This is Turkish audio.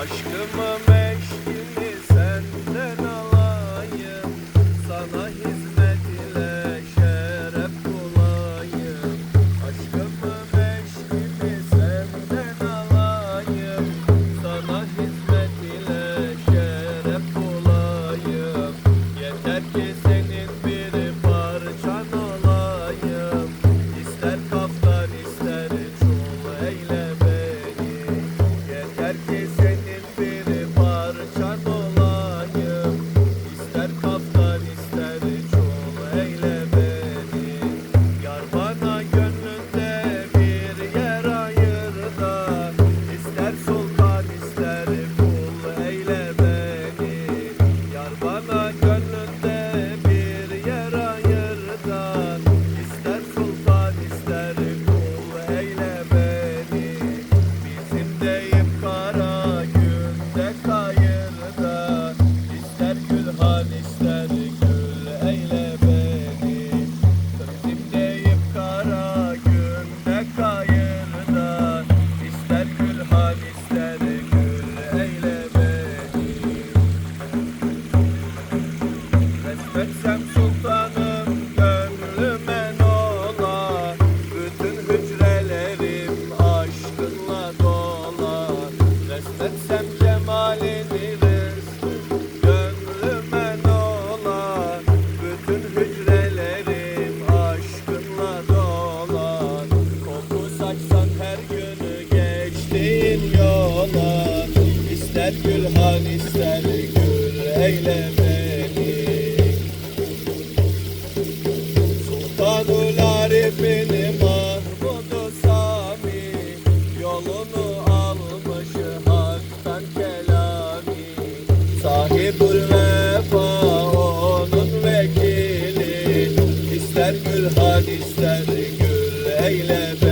Aşkımı Bizim deyim kara günde kayırda. İster gülhan ister gül eyle beni. Bizim deyim kara günde kayırda. İster gülhan ister gül eyle beni. Resmetsem sultanım Özletsem kemalini versin Gönlüme dolar Bütün hücrelerim aşkınla dolar Koku saçsan her günü geçtiğim yola. İster gülhan ister gül eyle beni. Sultanul Arif'in Sahibul vefa onun vekili. Gül had ister gül eyle be